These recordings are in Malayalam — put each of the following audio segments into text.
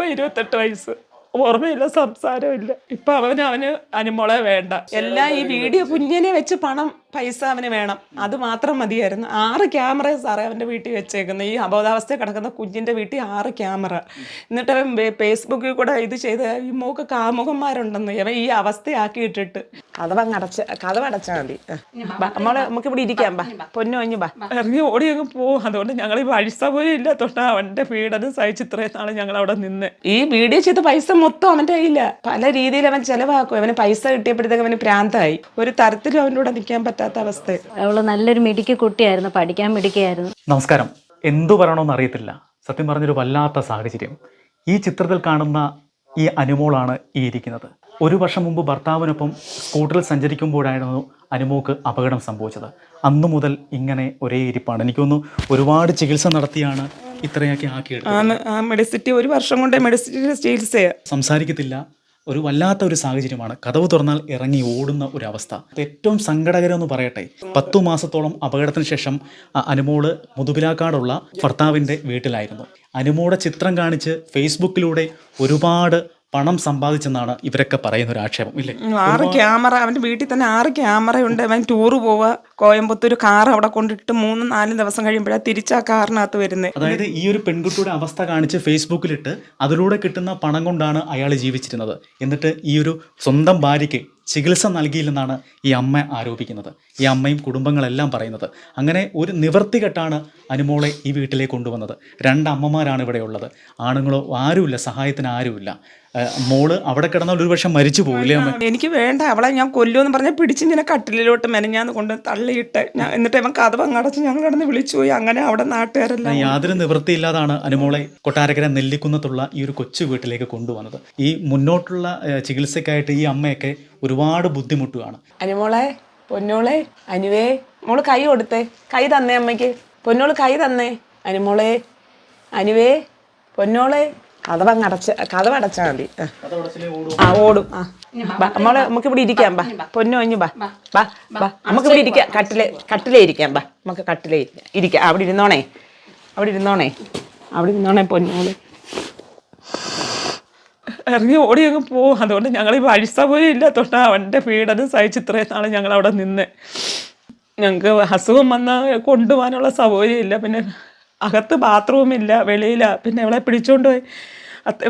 ഇപ്പൊ ഇരുപത്തെട്ട് വയസ്സ്. ഓർമ്മയില്ല സംസാരമില്ല. ഇപ്പൊ അവന് അവന് അനുമോളെ വേണ്ട. എല്ലാം ഈ വീഡിയോ കുഞ്ഞിനെ വെച്ച് പണം പൈസ അവന് വേണം. അത് മാത്രം മതിയായിരുന്നു. ആറ് ക്യാമറ സാറേ അവന്റെ വീട്ടിൽ വെച്ചേക്കുന്നത് ഈ അബോധാവസ്ഥ കിടക്കുന്ന കുഞ്ഞിന്റെ വീട്ടിൽ ആറ് ക്യാമറ. എന്നിട്ട് അവൻ ഫേസ്ബുക്കിൽ കൂടെ ഇത് ചെയ്ത് ഈ മൂക്ക് കാമുകന്മാരുണ്ടെന്ന് അവൻ ഈ അവസ്ഥയാക്കിയിട്ടിട്ട്. ഇട്ടിട്ട് കഥവ അടച്ച കഥവ അടച്ചാൽ മതി നമ്മളെ നമുക്ക് ഇവിടെ ഇരിക്കാം. ബാ പൊന്നു ഒഞ്ഞു ബാ. ഇറങ്ങി ഓടി അങ്ങ് പോവും. അതുകൊണ്ട് ഞങ്ങൾ ഈ വഴിസ പോലും ഇല്ലാത്തോണ്ട് അവന്റെ പീഡനം സഹിച്ച് ഇത്രയും നാളെ ഞങ്ങൾ അവിടെ നിന്ന്. ഈ വീഡിയോ ചെയ്ത പൈസ മൊത്തം അവന്റെ കയ്യില്ല പല രീതിയിൽ അവൻ ചെലവാക്കും. അവന് പൈസ കിട്ടിയപ്പോഴത്തേക്ക് അവന് പ്രാന്തായി. ഒരു തരത്തിലും അവന്റെ കൂടെ നിൽക്കാൻ പറ്റാത്ത അവസ്ഥ. അവൾ നല്ലൊരു മിടുക്കി കുട്ടിയായിരുന്നു പഠിക്കാൻ മിടുക്കിയായിരുന്നു. നമസ്കാരം. എന്തു പറയണമെന്ന് അറിയത്തില്ല. സത്യം പറഞ്ഞൊരു വല്ലാത്ത സാഹചര്യം. ഈ ചിത്രത്തിൽ കാണുന്ന ഈ അനുമോളാണ് ഈ ഇരിക്കുന്നത്. ഒരു വർഷം മുമ്പ് ഭർത്താവിനൊപ്പം സ്കൂട്ടറിൽ സഞ്ചരിക്കുമ്പോഴായിരുന്നു അനുമോക്ക് അപകടം സംഭവിച്ചത്. അന്നു മുതൽ ഇങ്ങനെ ഒരേ ഇരിപ്പാണ്. എനിക്കൊന്നു ഒരുപാട് ചികിത്സ നടത്തിയാണ് ഇത്രയൊക്കെ ആക്കിയത് മെഡിസിറ്റി ഒരു വർഷം കൊണ്ട് മെഡിസിറ്റി ചികിത്സയാണ് സംസാരിക്കത്തില്ല. ഒരു വല്ലാത്ത ഒരു സാഹചര്യമാണ്. കഥവ് തുറന്നാൽ ഇറങ്ങി ഓടുന്ന ഒരു അവസ്ഥ. ഏറ്റവും സങ്കടകരം എന്ന് പറയട്ടെ. പത്തു മാസത്തോളം അപകടത്തിന് ശേഷം അനുമോൾ മുതുകിലാക്കാടുള്ള ഭർത്താവിന്റെ വീട്ടിലായിരുന്നു. അനുമോടെ ചിത്രം കാണിച്ച് ഫേസ്ബുക്കിലൂടെ ഒരുപാട് പണം സമ്പാദിച്ചെന്നാണ് ഇവരൊക്കെ പറയുന്ന ഒരു ആക്ഷേപം ഇല്ലേ? ആറ് ക്യാമറ അവന്റെ വീട്ടിൽ തന്നെ ആറ് ക്യാമറയുണ്ട് അവൻ ടൂറ് പോവുക കോയമ്പത്തൂർ കാർ അവിടെ കൊണ്ടിട്ട് മൂന്ന് നാല് ദിവസം കഴിയുമ്പോഴാണ് തിരിച്ച് ആ കാറിനകത്ത് വരുന്നത് അതായത് ഈ ഒരു പെൺകുട്ടിയുടെ അവസ്ഥ കാണിച്ച് ഫേസ്ബുക്കിലിട്ട് അതിലൂടെ കിട്ടുന്ന പണം കൊണ്ടാണ് അയാൾ ജീവിച്ചിരുന്നത്. എന്നിട്ട് ഈ ഒരു സ്വന്തം ഭാര്യയ്ക്ക് ചികിത്സ നൽകിയില്ലെന്നാണ് ഈ അമ്മ ആരോപിക്കുന്നത്. ഈ അമ്മയും കുടുംബങ്ങളെല്ലാം പറയുന്നത്. അങ്ങനെ ഒരു നിവർത്തികെട്ടാണ് അനുമോളെ ഈ വീട്ടിലേക്ക് കൊണ്ടുവന്നത്. രണ്ട് അമ്മമാരാണ് ഇവിടെ ഉള്ളത്. ആണുങ്ങളോ ആരുമില്ല സഹായത്തിന് ആരുമില്ല. മോൾ അവിടെ കിടന്നാൽ ഒരു പക്ഷെ മരിച്ചു പോകില്ലേ അമ്മ? എനിക്ക് വേണ്ട അവളെ ഞാൻ കൊല്ലുമെന്ന് പറഞ്ഞാൽ പിടിച്ച് ഇങ്ങനെ കട്ടിലോട്ട് മെനഞ്ഞാന്ന് കൊണ്ട് തള്ളിയിട്ട് ഞാൻ എന്നിട്ട് ഇവൻ കഥ അടച്ച് ഞങ്ങൾ കിടന്ന് വിളിച്ചു പോയി. അങ്ങനെ അവിടെ നാട്ടുകാരെല്ലാം യാതൊരു നിവൃത്തിയില്ലാതാണ് അനുമോളെ കൊട്ടാരക്കര നെല്ലിക്കുന്നത്തുള്ള ഈ ഒരു കൊച്ചു വീട്ടിലേക്ക് കൊണ്ടുവന്നത്. ഈ മുന്നോട്ടുള്ള ചികിത്സക്കായിട്ട് ചികിത്സയ്ക്കായിട്ട് ഈ അമ്മയൊക്കെ ഒരുപാട് ബുദ്ധിമുട്ടുകയാണ് അനുമോളെ പൊന്നോളെ അനുവേ മോൾ കൈ കൊടുത്തേ കൈ തന്നേ അമ്മയ്ക്ക്. പൊന്നോൾ കൈ തന്നേ അനുമോളെ അനുവേ പൊന്നോളെ. കഥവ അടച്ച് കഥവ അടച്ചാൽ മതി. ആ. ഓടും. ആ. നമ്മൾ നമുക്ക് ഇവിടെ ഇരിക്കാം ബാ. പൊന്നു ഒഞ്ഞു ബാ. ബാ ബാ. നമുക്ക് ഇവിടെ ഇരിക്കാം. കട്ടിലെ കട്ടിലേ ഇരിക്കാം ബാ. നമുക്ക് കട്ടിലേ ഇരിക്കാം. അവിടെ ഇരുന്നോണേ. അവിടെ ഇരുന്നോണേ. അവിടെ ഇരുന്നോണേ പൊന്നോൾ ഇറങ്ങി ഓടി അങ്ങ് പോവും അതുകൊണ്ട് ഞങ്ങൾ ഈ വഴിസ പോലും ഇല്ലാത്തോണ്ട് അവന്റെ പീഡനം സഹിച്ച് ഇത്രയും നാളെ ഞങ്ങൾ അവിടെ നിന്ന്. ഞങ്ങൾക്ക് അസുഖം വന്നാൽ കൊണ്ടുപോകാനുള്ള സൗകര്യം ഇല്ല. പിന്നെ അകത്ത് ബാത്റൂമില്ല വെളിയില. പിന്നെ അവളെ പിടിച്ചുകൊണ്ട് പോയി.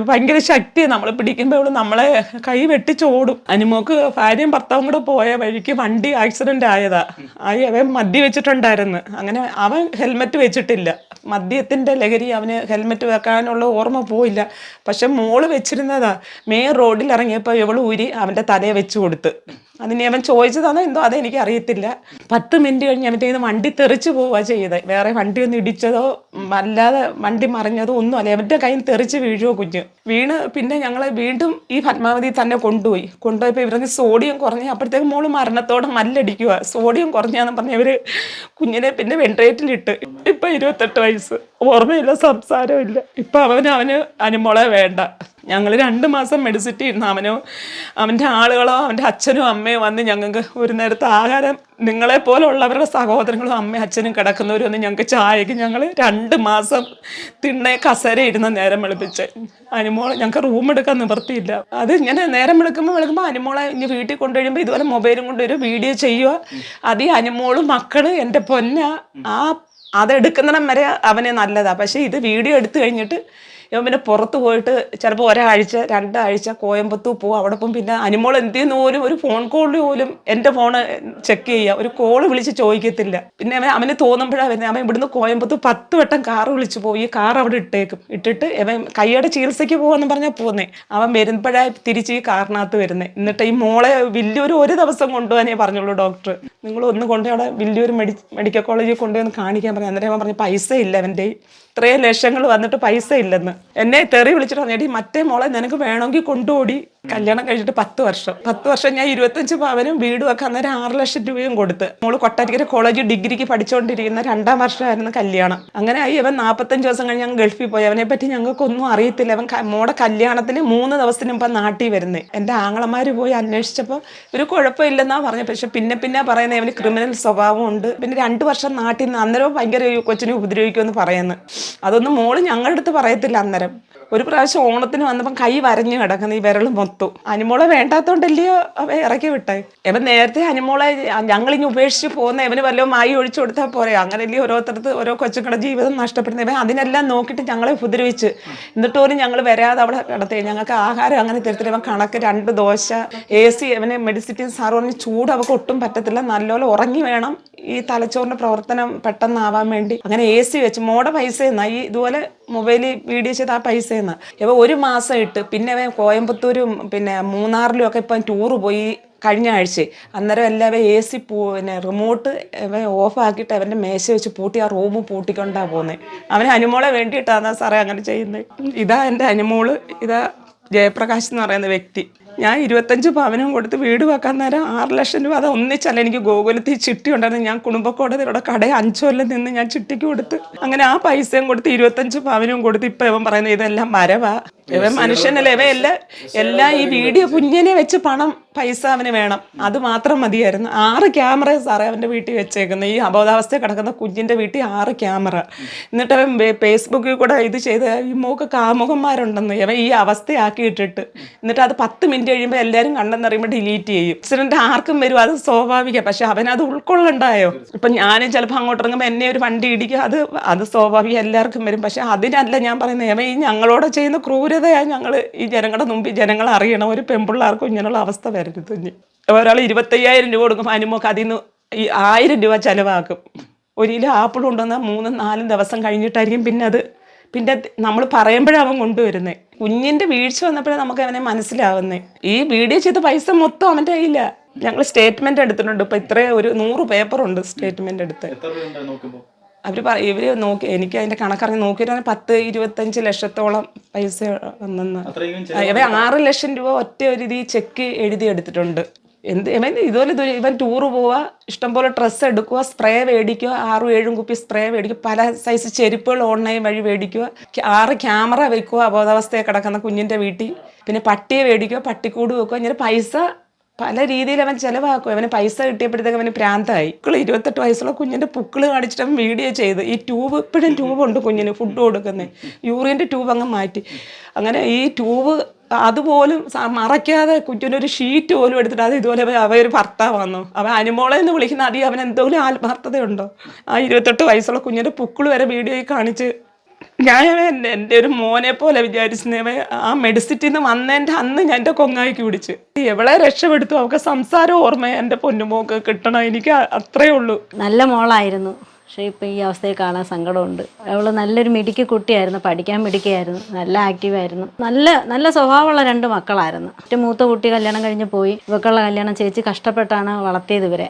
ഭയങ്കര ശക്തി നമ്മൾ പിടിക്കുമ്പോൾ അവൾ നമ്മളെ കൈ വെട്ടിച്ചോടും. അനുമോക്ക് ഭാര്യയും ഭർത്താവും കൂടെ പോയ വഴിക്ക് വണ്ടി ആക്സിഡന്റ് ആയതാ. ആയി അവൻ മദ്യ വെച്ചിട്ടുണ്ടായിരുന്നു. അങ്ങനെ അവൻ ഹെൽമെറ്റ് വെച്ചിട്ടില്ല. മദ്യത്തിന്റെ ലഹരി അവന് ഹെൽമെറ്റ് വെക്കാനുള്ള ഓർമ്മ പോയില്ല. പക്ഷെ മോൾ വെച്ചിരുന്നതാ. മെയിൻ റോഡിൽ ഇറങ്ങിയപ്പോൾ ഇവൾ ഊരി അവന്റെ തലയെ വെച്ചു കൊടുത്ത്. അതിന് അവൻ ചോദിച്ചതാണോ എന്തോ അതെനിക്ക് അറിയത്തില്ല പത്ത് മിനിറ്റ് കഴിഞ്ഞ് അവന്റെ കയ്യിൽ വണ്ടി തെറിച്ച് പോവുക ചെയ്തത് വേറെ വണ്ടി ഒന്ന് ഇടിച്ചതോ അല്ലാതെ വണ്ടി മറിഞ്ഞതോ ഒന്നും അല്ല. അവന്റെ കയ്യിൽ തെറിച്ച് വീഴുവോ കുഞ്ഞ്. വീണ് പിന്നെ ഞങ്ങൾ വീണ്ടും ഈ പത്മാവതി തന്നെ കൊണ്ടുപോയി. കൊണ്ടുപോയപ്പോൾ ഇവർക്ക് സോഡിയം കുറഞ്ഞ് അപ്പോഴത്തേക്ക് മോൾ മരണത്തോടെ മല്ലടിക്കുക സോഡിയം കുറഞ്ഞാന്ന് പറഞ്ഞ് ഇവർ കുഞ്ഞിനെ പിന്നെ വെന്റിലേറ്ററിലിട്ട് ഇപ്പം ഇരുപത്തെട്ട് വയസ്സ്. ഓർമ്മയില്ല സംസാരമില്ല. ഇപ്പം അവന് അവന് അനുമോളെ വേണ്ട. ഞങ്ങൾ രണ്ട് മാസം മെഡിസിറ്റി ഇരുന്നു അവനോ അവന്റെ ആളുകളോ അവന്റെ അച്ഛനും അമ്മയും വന്ന് ഞങ്ങൾക്ക് ഒരു നേരത്തെ ആഹാരം നിങ്ങളെ പോലുള്ളവരുടെ സഹോദരങ്ങളും അമ്മയും അച്ഛനും കിടക്കുന്നവരും ഒന്ന് ഞങ്ങൾക്ക് ചായക്ക് ഞങ്ങൾ രണ്ട് മാസം തിണ്ണേ കസര ഇരുന്ന് നേരം വെളുപ്പിച്ച്. അനുമോൾ ഞങ്ങൾക്ക് റൂം എടുക്കാൻ നിവർത്തിയില്ല അത് ഇങ്ങനെ നേരം വെളുക്കുമ്പോൾ വെളുക്കുമ്പോൾ അനുമോളെ ഇനി വീട്ടിൽ കൊണ്ടുവരുമ്പോൾ ഇതുപോലെ മൊബൈലും കൊണ്ടുവരും വീഡിയോ ചെയ്യുക അത് ഈ അനുമോളും മക്കൾ എന്റെ പൊന്ന. ആ അതെടുക്കുന്നിടം വരെ അവന് നല്ലതാണ് പക്ഷേ ഇത് വീഡിയോ എടുത്തു കഴിഞ്ഞിട്ട് ഇവൻ പിന്നെ പുറത്ത് പോയിട്ട് ചിലപ്പോൾ ഒരാഴ്ച രണ്ടാഴ്ച കോയമ്പത്തൂർ പോകും അവിടെ പോകും പിന്നെ അനുമോൾ എന്ത് ചെയ്യുന്ന പോലും ഒരു ഫോൺ കോളിൽ പോലും എന്റെ ഫോണ് ചെക്ക് ചെയ്യുക ഒരു കോൾ വിളിച്ച് ചോദിക്കത്തില്ല. പിന്നെ അവൻ അവന് തോന്നുമ്പോഴാണ് വരുന്നത് അവൻ ഇവിടുന്ന് കോയമ്പത്തൂർ പത്ത് വട്ടം കാർ വിളിച്ച് പോയി. കാർ അവിടെ ഇട്ടേക്കും. ഇട്ടിട്ട് അവൻ കൈയുടെ ചികിത്സയ്ക്ക് പോകാന്ന് പറഞ്ഞാൽ പോകുന്നേ അവൻ വരുമ്പോഴാണ് തിരിച്ച് ഈ കാറിനകത്ത് വരുന്നത് എന്നിട്ട് ഈ മോളെ വലിയൊരു ഒരു ദിവസം കൊണ്ടുപോകാനേ പറഞ്ഞുള്ളൂ ഡോക്ടർ നിങ്ങൾ ഒന്ന് കൊണ്ടുപോയി അവിടെ വലിയൊരു മെഡി മെഡിക്കൽ കോളേജിൽ കൊണ്ടുവന്ന് കാണിക്കാൻ പറഞ്ഞു. അന്നേരം അവൻ പറഞ്ഞു പൈസ ഇല്ല അവന്റെ ഇത്രയും ലക്ഷങ്ങൾ വന്നിട്ട് പൈസ ഇല്ലെന്ന് എന്നെ തെറി വിളിച്ചിട്ട് പറഞ്ഞു "എടീ, മറ്റേ മോളെ നിനക്ക് വേണമെങ്കിൽ കൊണ്ടുപോടി. കല്യാണം കഴിഞ്ഞിട്ട് പത്ത് വർഷം. പത്ത് വർഷം ഞാൻ ഇരുപത്തഞ്ച് പവനും വീടും ഒക്കെ അന്നേരം ആറ് ലക്ഷം രൂപയും കൊടുത്ത്. മോൾ കൊട്ടാരിക്കര കോളേജ് ഡിഗ്രിക്ക് പഠിച്ചുകൊണ്ടിരിക്കുന്ന രണ്ടാം വർഷമായിരുന്നു കല്യാണം. അങ്ങനെ ആയി അവൻ നാൽപ്പത്തഞ്ച് ദിവസം കഴിഞ്ഞ് ഞങ്ങൾ ഗൾഫിൽ പോയി. അവനെ പറ്റി ഞങ്ങൾക്കൊന്നും അറിയത്തില്ല. അവൻ മോടെ കല്യാണത്തിന് മൂന്ന് ദിവസത്തിന് ഇപ്പം നാട്ടിൽ വരുന്നത് എന്റെ ആങ്ങളമാര് പോയി അന്വേഷിച്ചപ്പോൾ ഒരു കുഴപ്പമില്ലെന്നാ പറഞ്ഞത്. പക്ഷെ പിന്നെ പിന്നെ പറയുന്നത് അവന് ക്രിമിനൽ സ്വഭാവമുണ്ട് പിന്നെ രണ്ട് വർഷം നാട്ടിൽ നിന്ന് അന്നേരം ഭയങ്കര കൊച്ചിനെ ഉപദ്രവിക്കുമെന്ന് പറയുന്നത് അതൊന്നും മോൾ ഞങ്ങളുടെ അടുത്ത് പറയത്തില്ല അന്നേരം. ഒരു പ്രാവശ്യം ഓണത്തിന് വന്നപ്പം കൈ വരഞ്ഞു കിടക്കുന്ന ഈ വിരൽ മൊത്തം അനിമോളെ വേണ്ടാത്തോണ്ടല്ലയോ അവ ഇറക്കി വിട്ടെ? ഇവൻ നേരത്തെ അനിമോളെ ഞങ്ങളിനി ഉപേക്ഷിച്ച് പോകുന്ന ഇവന് വല്ലതും മായി ഒഴിച്ചു കൊടുത്താൽ പോരെ? അങ്ങനെയല്ലേ ഓരോരുത്തർക്ക് ഓരോ കൊച്ചുങ്ങളുടെ ജീവിതം നഷ്ടപ്പെടുന്നത്. ഇവൻ അതിനെല്ലാം നോക്കിയിട്ട് ഞങ്ങളെ ഉപദ്രവിച്ച്. എന്നിട്ട് പോലും ഞങ്ങൾ വരാതെ അവിടെ കിടത്തി ഞങ്ങൾക്ക് ആഹാരം അങ്ങനെ തരത്തില്ല. ഇവൻ കണക്ക് രണ്ട് ദോശ എ സി അവന് മെഡിസിറ്റി സാർ പറഞ്ഞ് ചൂട് അവൾക്ക് ഒട്ടും പറ്റത്തില്ല. നല്ലപോലെ ഉറങ്ങി വേണം. ഈ തലച്ചോറിന്റെ പ്രവർത്തനം പെട്ടെന്നാവാൻ വേണ്ടി. അങ്ങനെ എ സി വെച്ച്. മോടെ പൈസ എന്നാൽ ഈ ഇതുപോലെ മൊബൈലിൽ വീഡിയോ ചെയ്ത് ആ പൈസ എന്ന് ഇപ്പോൾ ഒരു മാസം ഇട്ട് പിന്നെ അവൻ കോയമ്പത്തൂരും പിന്നെ മൂന്നാറിലും ഒക്കെ ഇപ്പം ടൂറ് പോയി കഴിഞ്ഞ ആഴ്ച. അന്നേരം എല്ലാവരും എ സി പിന്നെ റിമോട്ട് ഓഫാക്കിയിട്ട് അവന്റെ മേശ വെച്ച് പൂട്ടി ആ റൂം പൂട്ടിക്കൊണ്ടാണ് പോകുന്നത് അവന് അനുമോളെ വേണ്ടിയിട്ടാണ് സാറേ അങ്ങനെ ചെയ്യുന്നത് ഇതാ എന്റെ അനുമോൾ ഇതാ ജയപ്രകാശ് എന്ന് പറയുന്ന വ്യക്തി. ഞാൻ ഇരുപത്തഞ്ച് പവനും കൊടുത്ത് വീട് വെക്കാൻ നേരം ആറ് ലക്ഷം രൂപ അത് ഒന്നിച്ചല്ല എനിക്ക് ഗോകുലത്തിൽ ചിട്ടി ഉണ്ടായിരുന്നു. ഞാൻ കുടുംബക്കോടതിയുടെ കട അഞ്ചു കൊല്ലം നിന്ന് ഞാൻ ചിട്ടിക്ക് കൊടുത്ത് അങ്ങനെ ആ പൈസയും കൊടുത്ത് ഇരുപത്തഞ്ച് പവനും കൊടുത്ത് ഇപ്പം ഇവൻ പറയുന്നത് ഇതെല്ലാം മരവാ ഇവൻ മനുഷ്യനല്ല? ഇവ എല്ലാം എല്ലാം ഈ വീഡിയോ കുഞ്ഞിനെ വെച്ച് പണം പൈസ അവന് വേണം. അത് മാത്രം മതിയായിരുന്നു. ആറ് ക്യാമറ സാറേ അവന്റെ വീട്ടിൽ വെച്ചേക്കുന്നത് ഈ അബോധാവസ്ഥയിൽ കിടക്കുന്ന കുഞ്ഞിന്റെ വീട്ടിൽ ആറ് ക്യാമറ. എന്നിട്ട് അവൻ ഫേസ്ബുക്കിൽ കൂടെ ഇത് ചെയ്ത് ഈ മൂക്ക് കാമുകന്മാരുണ്ടെന്ന് അവൻ ഈ അവസ്ഥയാക്കി ഇട്ടിട്ട് എന്നിട്ട് അത് പത്ത് മിനിറ്റ് കഴിയുമ്പോൾ എല്ലാവരും കണ്ടെന്നറിയുമ്പോൾ ഡിലീറ്റ് ചെയ്യും. ആക്സിഡന്റ് ആർക്കും വരും. അത് സ്വാഭാവികം. പക്ഷെ അവനത് ഉൾക്കൊള്ളണ്ടായോ? ഇപ്പം ഞാനും ചിലപ്പോൾ അങ്ങോട്ട് ഇറങ്ങുമ്പോൾ എന്നെ ഒരു വണ്ടി ഇടിക്കുക അത് അത് സ്വാഭാവികം എല്ലാവർക്കും വരും. പക്ഷെ അതിനല്ല ഞാൻ പറയുന്നത്. അവൻ ഈ ഞങ്ങളോട് ചെയ്യുന്ന ക്രൂരതയാണ് ഞങ്ങൾ ഈ ജനങ്ങളുടെ മുമ്പിൽ ജനങ്ങൾ അറിയണം. ഒരു പെൺപിള്ളേർക്കും ഇങ്ങനെയുള്ള അവസ്ഥ വരരുത് ഇനി ഒരാൾ ഇരുപത്തയ്യായിരം രൂപ കൊടുക്കും അനുമോക്ക് അതിൽ നിന്ന് ഈ ആയിരം രൂപ ചിലവാക്കും. ഒരു കിലോ ആപ്പിൾ കൊണ്ടുവന്നാൽ മൂന്നും നാലും ദിവസം കഴിഞ്ഞിട്ടായിരിക്കും പിന്നെ അത് പിന്നെ നമ്മൾ പറയുമ്പോഴാണ് അവൻ കൊണ്ടുവരുന്നത് കുഞ്ഞിന്റെ വീഴ്ച വന്നപ്പോഴേ നമുക്ക് അവനെ മനസ്സിലാവുന്നത് ഈ വീഡിയോ ചെയ്ത പൈസ മൊത്തം അവന്റെ കയ്യില്ല ഞങ്ങൾ സ്റ്റേറ്റ്മെന്റ് എടുത്തിട്ടുണ്ട്. ഇപ്പം ഇത്രയും ഒരു നൂറ് പേപ്പറുണ്ട് സ്റ്റേറ്റ്മെന്റ് എടുത്ത്. അവർ പറ ഇവർ നോക്കി എനിക്ക് അതിന്റെ കണക്കറിഞ്ഞ് നോക്കിയിട്ട് പത്ത് ഇരുപത്തഞ്ച് ലക്ഷത്തോളം പൈസ വന്നെന്ന്. ഇവ ആറ് ലക്ഷം രൂപ ഒറ്റ ഒരു രീതി ചെക്ക് എഴുതി എടുത്തിട്ടുണ്ട്. എന്ത് ഇവൻ ഇതുപോലെ ഇത് ഇവൻ ടൂറ് പോവുക ഇഷ്ടംപോലെ ഡ്രസ്സ് എടുക്കുക സ്പ്രേ മേടിക്കുക ആറും ഏഴും കുപ്പി സ്പ്രേ മേടിക്കുക പല സൈസ് ചെരുപ്പുകൾ ഓൺലൈൻ വഴി മേടിക്കുക ആറ് ക്യാമറ വെക്കുക അബോധാവസ്ഥയെ കിടക്കുന്ന കുഞ്ഞിന്റെ വീട്ടിൽ പിന്നെ പട്ടിയെ മേടിക്കുക പട്ടിക്കൂട് വെക്കുക ഇങ്ങനെ പൈസ പല രീതിയിൽ അവൻ ചിലവാക്കും. അവന് പൈസ കിട്ടിയപ്പോഴത്തേക്ക് അവന് പ്രാന്തായി. പുക്കിൾ ഇരുപത്തെട്ട് വയസ്സുള്ള കുഞ്ഞിന്റെ പുക്കിൾ കാണിച്ചിട്ട് അവൻ വീഡിയോ ചെയ്ത്. ഈ ട്യൂബ് ഇപ്പോഴും ട്യൂബുണ്ട് കുഞ്ഞിന് ഫുഡ് കൊടുക്കുന്നത് യൂറിന്റെ ട്യൂബ് അങ്ങ് മാറ്റി. അങ്ങനെ ഈ ട്യൂബ് അതുപോലും മറയ്ക്കാതെ കുഞ്ഞിനൊരു ഷീറ്റ് പോലും എടുത്തിട്ട് അത് ഇതുപോലെ അവ ഒരു ഭർത്താവ് വന്നു. അവൻ അനുമോളെ എന്ന് വിളിക്കുന്ന അതി അവൻ എന്തെങ്കിലും ആത്മാർത്ഥതയുണ്ടോ? ആ ഇരുപത്തെട്ട് വയസ്സുള്ള കുഞ്ഞിന്റെ പുക്കിൾ വരെ വീഡിയോയിൽ കാണിച്ച് ഞാൻ എന്റെ ഒരു മോനെ പോലെ വിചാരിച്ചിരുന്നേ. ആ മെഡിസിറ്റിൽ നിന്ന് വന്നതിന്റെ അന്ന് ഞാൻ എന്റെ കൊങ്ങായിക്ക് പിടിച്ച്. എവളെ രക്ഷപ്പെടുത്തു? അവൾക്ക് സംസാരം ഓർമ്മ എന്റെ പൊന്നുമോക്ക് കിട്ടണം. എനിക്ക് അത്രേ ഉള്ളൂ. നല്ല മോളായിരുന്നു. പക്ഷേ ഇപ്പം ഈ അവസ്ഥയെ കാണാൻ സങ്കടമുണ്ട്. അവൾ നല്ലൊരു മിടുക്കി കുട്ടിയായിരുന്നു. പഠിക്കാൻ മിടുക്കിയായിരുന്നു. നല്ല ആക്റ്റീവായിരുന്നു. നല്ല നല്ല സ്വഭാവമുള്ള രണ്ട് മക്കളായിരുന്നു. ഏറ്റവും മൂത്ത കുട്ടി കല്യാണം കഴിഞ്ഞ് പോയി. ഇവക്കുള്ള കല്യാണം ചേച്ചി കഷ്ടപ്പെട്ടാണ് വളർത്തിയത് ഇവരെ.